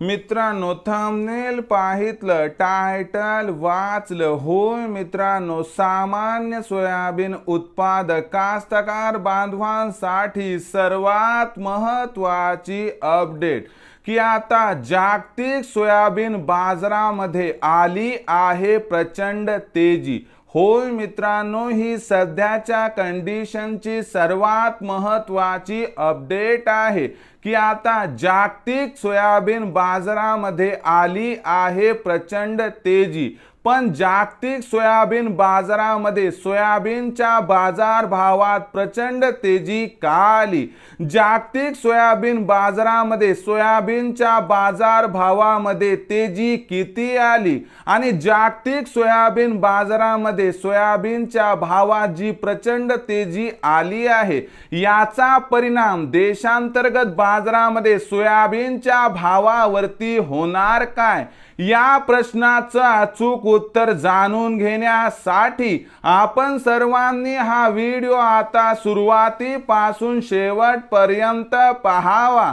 मित्रांनो thumbnail पाहितलं title वाचलं. होय मित्रांनो सामान्य सोयाबीन उत्पादक कास्तकार बांधवांसाठी सर्वात महत्वाची अपडेट की आता जागतिक सोयाबीन बाजारामध्ये आली आहे प्रचंड तेजी. होय मित्रांनो ही सध्याच्या कंडिशनची सर्वात महत्वाची अपडेट आहे की आता जागतिक सोयाबीन बाजारामध्ये आली आहे प्रचंड तेजी. पण जागतिक सोयाबीन बाजारामध्ये सोयाबीनच्या बाजारभावात प्रचंड तेजी का आली? जागतिक सोयाबीन बाजारामध्ये सोयाबीनच्या बाजारभावामध्ये तेजी किती आली? आणि जागतिक सोयाबीन बाजारामध्ये सोयाबीनच्या भावात जी प्रचंड तेजी आली आहे याचा परिणाम देशांतर्गत बाजारामध्ये सोयाबीनच्या भावावरती होणार काय? या प्रश्नाचं अचूक उत्तर जाणून घेण्यासाठी आपण सर्वांनी हा व्हिडिओ आता सुरुवातीपासून शेवटपर्यंत पाहावा.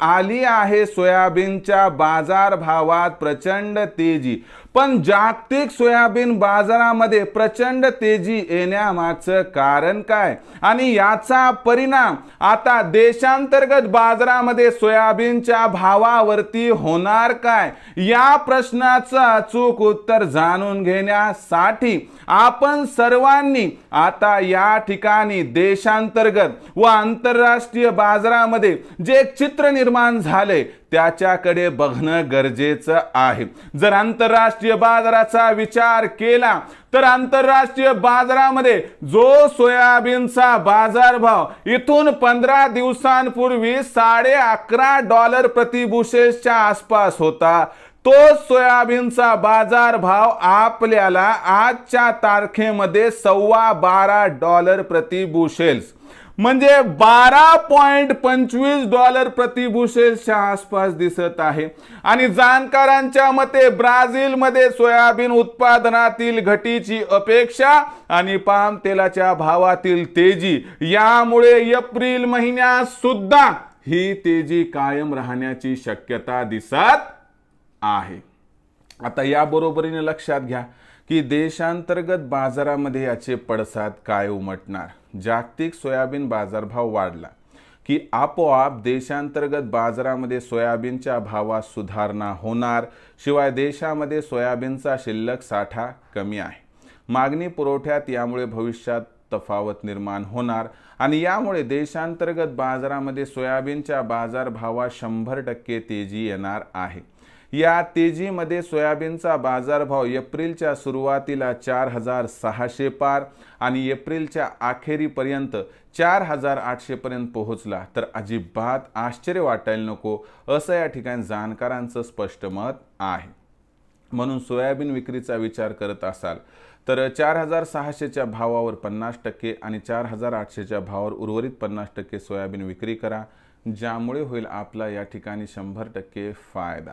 आली आहे सोयाबीनच्या बाजार भावात प्रचंड तेजी. पण जागतिक सोयाबीन बाजारामध्ये प्रचंड तेजी येण्यामागचं कारण काय? आणि याचा परिणाम आता देशांतर्गत बाजारामध्ये सोयाबीनच्या भावावरती होणार काय? या प्रश्नाचं अचूक उत्तर जाणून घेण्यासाठी आपण सर्वांनी आता या ठिकाणी देशांतर्गत व आंतरराष्ट्रीय बाजारामध्ये जे चित्र चित्र निर्माण झाले त्याच्याकडे बघणं गरजेचं आहे. जर आंतरराष्ट्रीय बाजाराचा विचार केला तर आंतरराष्ट्रीय बाजारामध्ये जो सोयाबीनचा बाजारभाव इथून पंधरा दिवसांपूर्वी साडे अकरा डॉलर प्रतिबुशेसच्या आसपास होता तो सोयाबीनचा बाजार भाव आपल्याला आजच्या तारखेमध्ये सव्वा बारा डॉलर प्रति बुशेल्स म्हणजे बारा पॉइंट पंचवीस डॉलर प्रतिभूषेच्या आसपास दिसत आहे. आणि जाणकारांच्या मते ब्राझीलमध्ये सोयाबीन उत्पादनातील घटीची अपेक्षा आणि पाम तेलाच्या भावातील तेजी यामुळे एप्रिल महिन्यात सुद्धा ही तेजी कायम राहण्याची शक्यता दिसत आहे. आता या बरोबरीने लक्षात घ्या. की देशांतर्गत बाजारामध्ये याचे पडसाद काय उमटणार? जागतिक सोयाबीन बाजारभाव वाढला की आपोआप देशांतर्गत बाजारामध्ये सोयाबीनच्या भावात सुधारणा होणार शिवाय देशामध्ये सोयाबीनचा शिल्लक साठा कमी आहे. मागणी पुरवठ्यात यामुळे भविष्यात तफावत निर्माण होणार आणि यामुळे देशांतर्गत बाजारामध्ये सोयाबीनच्या बाजारभावात शंभर टक्के तेजी येणार आहे. या तेजीमध्ये सोयाबीनचा बाजारभाव एप्रिलच्या सुरुवातीला चार हजार सहाशे पार आणि एप्रिलच्या अखेरीपर्यंत चार हजार आठशेपर्यंत पोहोचला. तर अजिबात आश्चर्य वाटायला नको असं या ठिकाणी जाणकारांचं स्पष्ट मत आहे. म्हणून सोयाबीन विक्रीचा विचार करत असाल तर चार हजार सहाशेच्या भावावर पन्नास टक्के आणि चार हजार आठशेच्या भावावर उर्वरित पन्नास टक्के सोयाबीन विक्री करा. ज्यामुळे होईल आपला या ठिकाणी शंभर टक्के फायदा.